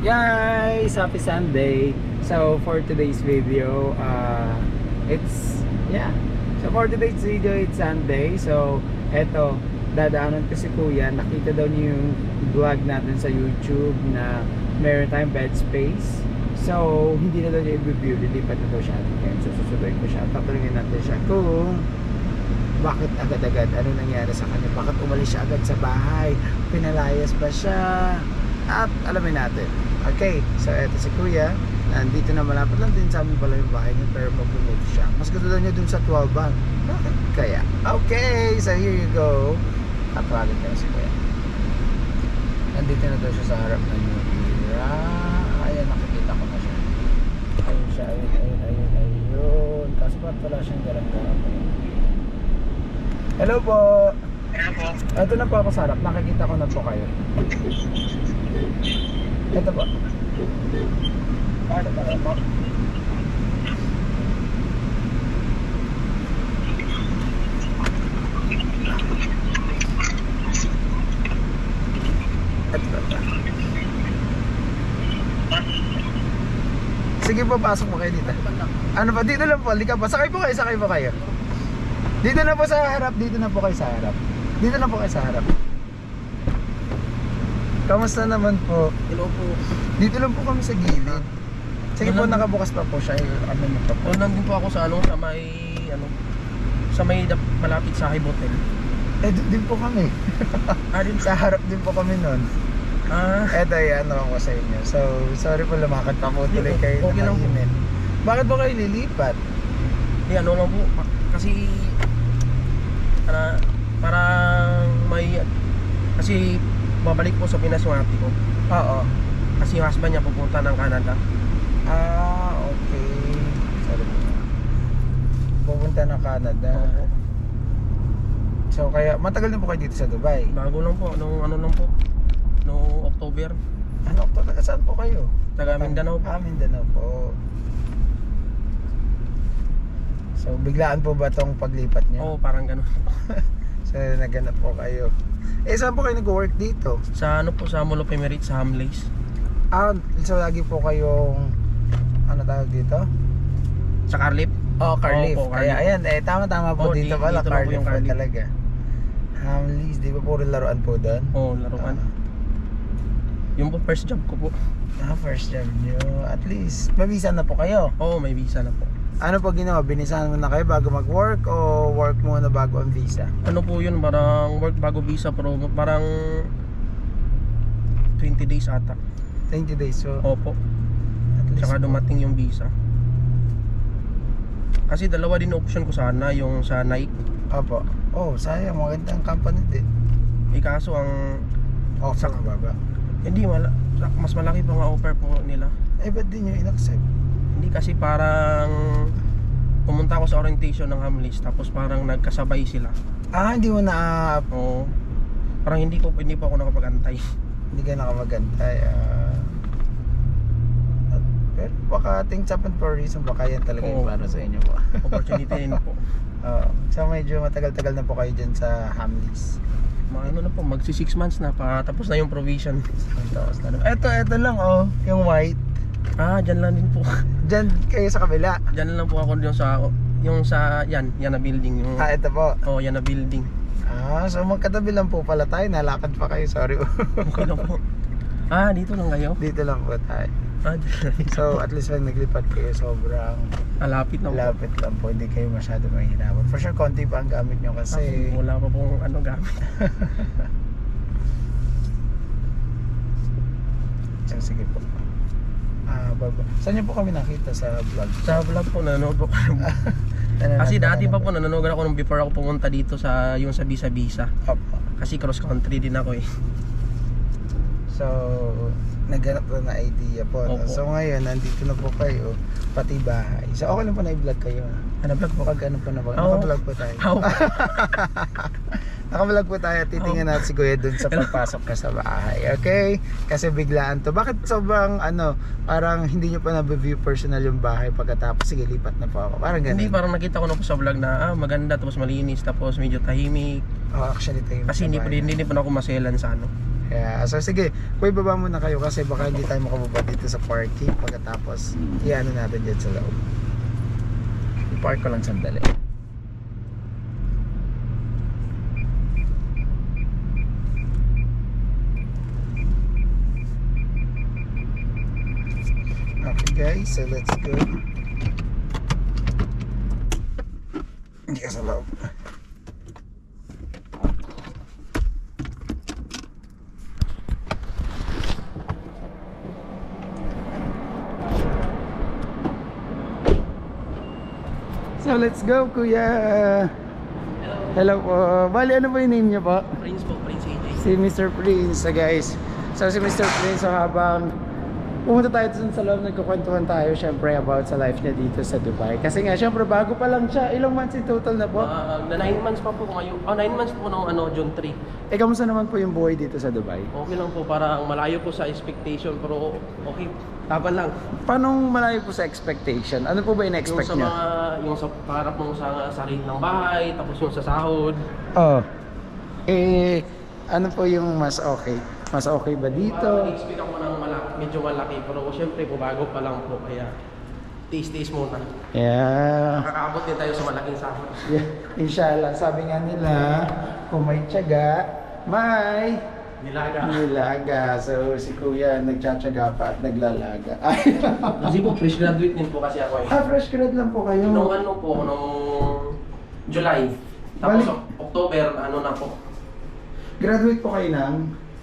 Guys, happy Sunday. So for today's video, uh, it's yeah. So for today's video, it's Sunday. So eto, dadaanan ko si Kuya. Nakita daw niyo yung vlog natin sa YouTube na tayong bed space. So hindi na daw niya i-review, lilipat na daw siya again. So susunduin ko siya. Tatanungin natin siya kung bakit agad-agad? Ano nangyari sa kanya? Bakit umalis siya agad sa bahay? Pinalayas ba siya? At alamin natin. Okay, so eto si Kuya. Nandito na malapit lang din sa amin pala yung bahay niya pero mag-move siya. Mas gusto daw niya dun sa 12 ban. Bakit kaya? Okay, so here you go. Tatawagin ko na si Kuya. Nandito na daw siya sa harap ng New Era. Ayan, nakikita ko na siya. Ayun siya, ayun, ayun, ayun, ayun. Kaso ba't wala siyang garang-garang? Hello po. Ano po? Ito na po ako sa harap. Nakikita ko na po kayo. Ito po. Ano pa na po. Sige po, pasok po kayo dito. Ano pa? Dito lang po. Halika po. Sakay po kayo, sakay po kayo. Dito na po sa harap, dito na po kayo sa harap. Dito na po kayo sa harap. Kamusta naman po? Hello po. Dito lang po kami sa gilid. Sige po, nakabukas pa po siya. eh, Ano na po. O, nandun po ako sa ano, sa may, ano, sa may dap- malapit sa High Hotel. Eh, doon din po kami. Ah, din Sa harap din po kami nun. Ah, Eto, yan ano ko sa inyo. So, sorry po lumakad pa po tuloy Hindi, kayo okay lang po. Bakit po kayo lilipat? di ano lang po. pa- Kasi, para, parang may, kasi babalik po sa Pinas yung ate ko. Oo. Kasi yung husband niya pupunta ng Canada. Ah, okay. Sorry. Pupunta ng Canada. Opo. So, kaya matagal na po kayo dito sa Dubai. Bago lang po, nung ano lang po, nung October. Ano po, taga saan po kayo? Taga Mindanao po. Ah, Mindanao po. So, biglaan po ba tong paglipat Oo, niyo? parang ganun. So, naganap po kayo. Eh, saan po kayo nag-work dito? Sa ano po, sa Mall of Emirates, sa Hamleys. Ah, so lagi po kayong, ano tawag dito? Sa Carlip. Oh, Carliff. Opo, Kaya ayan, eh, tama-tama po Oh, dito di- pala, dito lang po Carliff yung po talaga. Hamleys, di ba puro laruan po doon? Oo, laruan. Ah. Yung po first job ko po. Ah, first job nyo. At least, mabisa na po kayo. Oo, may visa na po. Ano po ginawa? Binisahan mo na kayo bago mag-work o work muna bago ang visa? Ano po yun, parang work bago visa pero parang 20 days ata. 20 days. So, Opo. at least Tsaka dumating yung visa. Kasi dalawa din option ko sana, yung sa Nike. Opo. Oh, sayang. Magandang company din. Eh kaso ang, Oh, sa kababa. hindi, mala, mas malaki pa nga offer po nila. Eh, ba't di nyo in-accept? Hindi kasi parang pumunta ako sa orientation ng Hamleys tapos parang nagkasabay sila. Ah, hindi mo na... Oo. Parang hindi ko hindi pa ako nakapag-antay. Hindi ka nakamagantay. Ah. At- pero baka things happen for a reason. Baka yan talaga yung Oo. plano sa inyo po. Opportunity din po. Oo. so, medyo matagal-tagal na po kayo dyan sa Hamleys. Mga ano na po, magsi 6 months na pa tapos na yung provision. Tapos na. Ito, ito lang oh. Yung white. Ah, dyan lang din po. Dyan kayo sa kabila. Dyan lang po ako yung sa yung sa yan, yan na building yung Ah, ito po. Oh, yan na building. Ah, so magkatabi lang po pala tayo. Nalakad pa kayo. Sorry. Okay lang po. Ah, dito lang kayo. Dito lang po tayo. Ah, dyan lang. So, at least pag naglipat kayo, sobrang na po. lapit lang po. Hindi kayo masyado mahihirapan. For sure, konti pa ang gamit nyo Kasi kasi... wala pa pong ano gamit. So, sige po. Baba. Saan nyo po kami nakita sa vlog? Sa vlog po nanonood po. Nanonood Kasi dati pa po nanonood ako nung before ako pumunta dito sa yung sa Bisa Bisa. Opo. Kasi cross country din ako eh. So, naghanap na idea po. no? So, ngayon, nandito na po kayo, pati bahay. So, okay lang po na i-vlog kayo. Ano vlog po? Pag ano po na Oo. naka-vlog po tayo. Naka-vlog po tayo, titingnan natin si Kuya dun sa pagpasok ka sa bahay. Okay? Kasi biglaan to. Bakit sobrang ano, parang hindi nyo pa na-view personal yung bahay pagkatapos, sige, lipat na po ako. Parang ganun. Hindi parang nakita ko na po sa vlog na ah, maganda tapos malinis tapos medyo tahimik. Oh, actually tayo Kasi hindi pa hindi, hindi pa ako maselan sa ano. Kaya, so sige, kuy baba muna kayo kasi baka hindi tayo makababa dito sa parking pagkatapos iano natin dyan sa loob. I-park ko lang sandali. Okay so let's go. Sa loob. So let's go kuya. Hello po. Bali ano ba yung name niyo po? Prince po, Prince AJ. Si Mr. Prince, so guys. So si Mr. Prince, so habang pumunta tayo dun sa loob, nagkukwentuhan tayo syempre about sa life niya dito sa Dubai. Kasi nga syempre bago pa lang siya, ilang months in total na po? Ah, na 9 months pa po ngayon. Oh, 9 months po nung ano, June 3. Eh kamusta naman po yung buhay dito sa Dubai? Okay lang po, parang malayo po sa expectation, pero okay, taban lang. Paano malayo po sa expectation? Ano po ba Yung in-expect sa niya? mga, yung sa parap mo sa sarili ng bahay, tapos yung sa sahod. Oh. Eh, ano po yung mas okay? Mas okay ba dito? Parang expect ako malaki, medyo malaki, pero syempre bago pa lang po, kaya tiis-tiis muna. Yeah. Nakakaabot din tayo sa malaking sahod. yeah. Inshallah, sabi nga nila, kung may tiyaga, may Nilaga. nilaga. So, si kuya nagtsatsaga pa at naglalaga. Ay, Kasi po, fresh graduate din po kasi ako eh. ah, fresh grad lang po kayo. Nung ano po, nung July. Tapos Balik- October, ano na po, Graduate po kayo ng?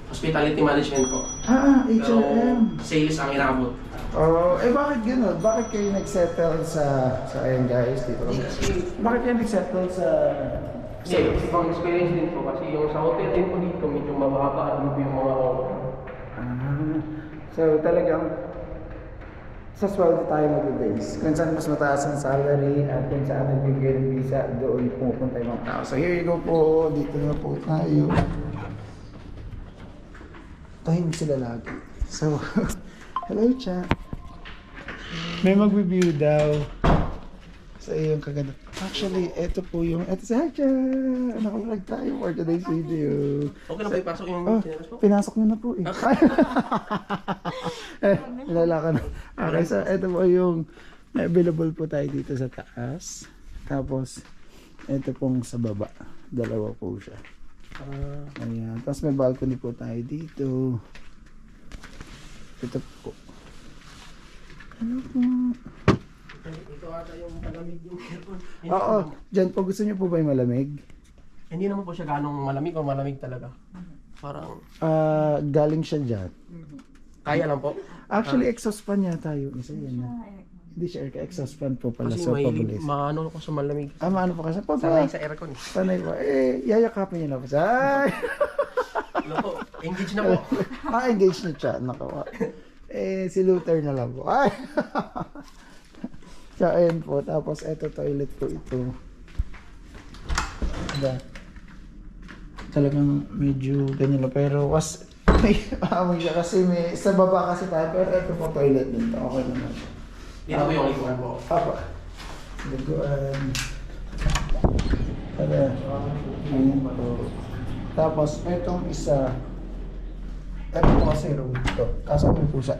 Hospitality management po. Ah, Pero H&M. sales ang inabot. Oh, eh bakit gano'n? Bakit kayo nagsettle sa sa ayan guys dito? Hindi kasi, Bakit kayo nagsettle sa sa hindi, ibang experience din po kasi yung sa hotel din po dito medyo mababa ano po yung mga Ah, so talagang sa sweldo tayo mag-base. Kung saan mas mataas ang salary at kung saan nagbibigay ng visa, doon pupunta yung mga tao. So here you go po, dito na po tayo. Tahimik sila lagi. So, hello cha. May mag-review daw sa iyong kaganda. Actually, ito po yung, ito si Hacha. Nakablog tayo for today's video. Okay na ba ipasok yung Oh, po? pinasok niyo na po eh. eh, nilala ka na. Okay, so ito po yung may available po tayo dito sa taas. Tapos, ito pong sa baba. Dalawa po siya. Ah, Ayan. Tapos may balcony po tayo dito. Ito po. Ano po? ito ata yung malamig yung aircon. Oo, naman- dyan po gusto niyo po ba yung malamig? Hindi naman po siya ganong malamig o malamig talaga. Parang, Ah, galing siya dyan. kaya lang po. Actually, exhaust fan yata yun. Isa yan na. Hindi siya air exhaust fan po pala. Kasi So, may pabilis. maano ko sa malamig. Ah, maano po kasi? Pa, Sanay sa aircon. Sanay po. Eh, yayakapin niyo na po siya. Ay! Ano po, engage na po. ah, engage na siya. Nakawa. Eh, si Luther na lang po. Ay! so, ayun po. Tapos, eto toilet po ito. Diba? Talagang medyo ganyan lang. Pero, was, may amoy siya kasi may, sa baba kasi tayo. Pero eto po toilet din. Okay naman. Dito po yung likuan po. Apa. Liguan. Para. Ayun po. Tapos, itong isa. Ito kasi room ito. Kaso may pusa.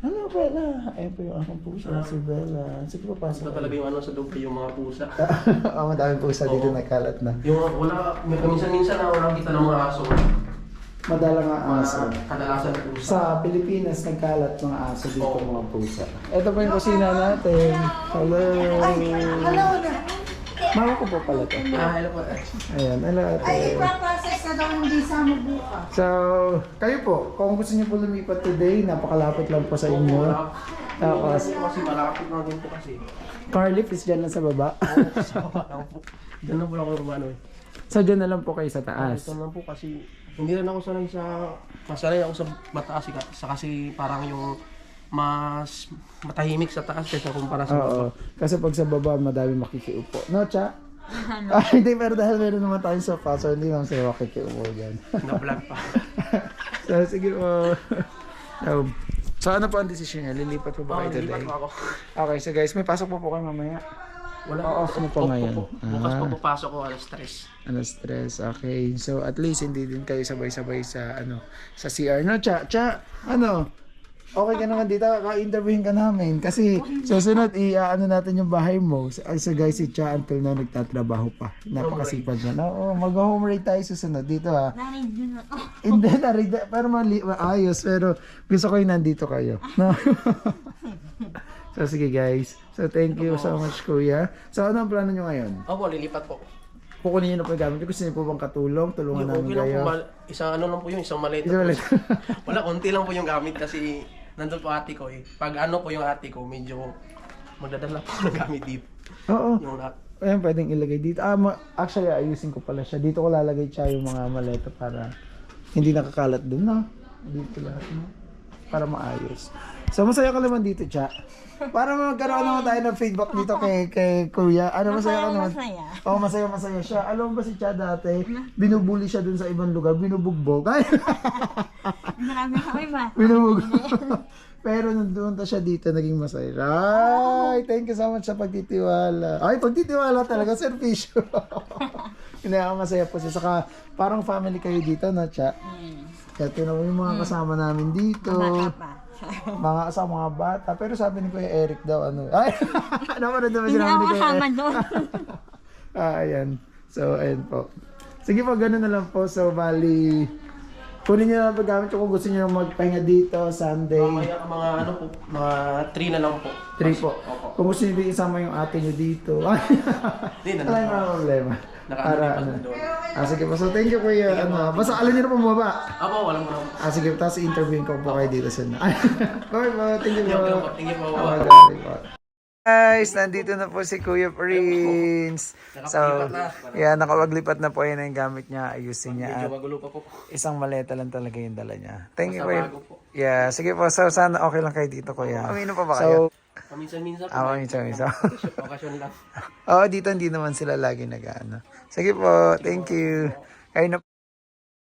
Hello, Bella. Ayun po yung akong pusa. Si Bella. Sige po, pasok. Ito talaga yung ano sa Dubai, yung mga pusa. oh, madaming pusa dito Oo. nagkalat na. Yung wala, minsan-minsan na wala kita ng mga aso. Madala nga Mga aso. kadalasan pusa. Sa Pilipinas, nagkalat mga aso dito Oo. mga pusa. Ito po yung kusina natin. Hello. Hello na. Mama ko po pala to. Ah, hello po. Ayan, hello ate. Ay, ipaprocess na daw ng visa mo bukas. So, kayo po, kung gusto niyo po lumipat today, napakalapit lang po sa inyo. Tapos, Kasi malapit na din po kasi. car lift is dyan lang sa baba. Sa baba lang po. Diyan na po ako rumano eh. so, dyan na lang po kayo sa taas. Ito lang po kasi hindi rin ako sanay sa masanay ako sa mataas eh, sa kasi parang yung mas matahimik sa taas kaysa kumpara sa baba. Oo. Kasi pag sa baba, madami makikiupo. No, cha? Ah, hindi, pero dahil meron naman tayong sofa, so hindi naman sila makikiupo dyan. Na-vlog pa. so, sige po. so, so, ano po ang decision niya? Lilipat po ba Oh, kayo today? pa ako. Okay, so guys, may pasok po po kayo mamaya. Wala pa Off ngayon? po. Bukas Ah. po papasok ko alas 3. Ano stress, okay. So at least hindi din kayo sabay-sabay sa ano sa CR. No, cha, cha, ano? Okay ka naman dito, ka-interviewin ka namin kasi susunod i-ano natin yung bahay mo. So, so guys, si Cha until na nagtatrabaho pa. Napakasipag niya. Oo, mag-home rate tayo susunod dito ha. Hindi na rin, pero mali, ayos, pero gusto ko yung nandito kayo. No? so sige guys. So thank you so much kuya. So ano ang plano nyo ngayon? Opo, lilipat po. Kukunin niyo na po yung gamit niyo. Gusto niyo po bang katulong? Tulungan Yung namin okay lang kayo. po, mal- isang ano lang po yung isang maleta. Isang po. Wala, konti lang po yung gamit kasi nandun po ate ko eh. Pag ano po yung ate ko, medyo magdadala po ng gamit dito. Oo. Yung na, Ayan, pwedeng ilagay dito. Ah, ma- actually, ayusin ko pala siya. Dito ko lalagay siya yung mga maleta para hindi nakakalat dun, no? Dito lahat, no? Para maayos. So, masaya ka naman dito, Cha. Para magkaroon naman tayo ng feedback dito kay, kay Kuya. Ano, masaya ka naman? masaya. Oo, masaya, masaya siya. Alam mo ba si Cha dati, binubuli siya dun sa ibang lugar, binubugbog. Ay, Marami kami ba? binubugbog. Pero nandun ta siya dito, naging masaya. Ay, thank you so much sa pagtitiwala. Ay, pagtitiwala talaga, servisyo. Ako masaya po siya. Saka, parang family kayo dito, no, Cha? Kaya tinan mo yung mga kasama namin dito. pa. Mga kasama mga bata. Pero sabi ni Kuya Eric daw, ano. Ay, naman na naman sinabi ni Kuya Eric. doon. Ah, ayan. So, ayan po. Sige po, ganun na lang po. So, bali, kunin nyo lang paggamit ko kung gusto nyo magpahinga dito, Sunday. mamaya mga ano po, mga 3 na lang po. Three po. Opo. Kung gusto nyo din isama yung ate nyo dito. Hindi, Wala yung mga problema. Para naka- ano. doon. Ah, sige po. So, thank you kuya. Ano, basta alam nyo na pumaba. Apo, walang mo lang. Ah, sige. Tapos interviewin ko po kayo dito na. Bye po. Thank you po. Po. Thank you po. Ah, okay po. Guys, nandito na po si Kuya Prince. So, yeah, nakawaglipat na po yun ang gamit niya. Ayusin niya. Medyo At magulo pa po. isang maleta lang talaga yung dala niya. Thank you, Kuya. bago po. Yeah, sige po. So, sana okay lang kayo dito, Kuya. Amino pa ba kayo? So, Paminsan-minsan po. Ah, paminsan-minsan. Okasyon lang. Oo, dito hindi naman sila lagi nag-ano. Sige po, thank you. Kayo na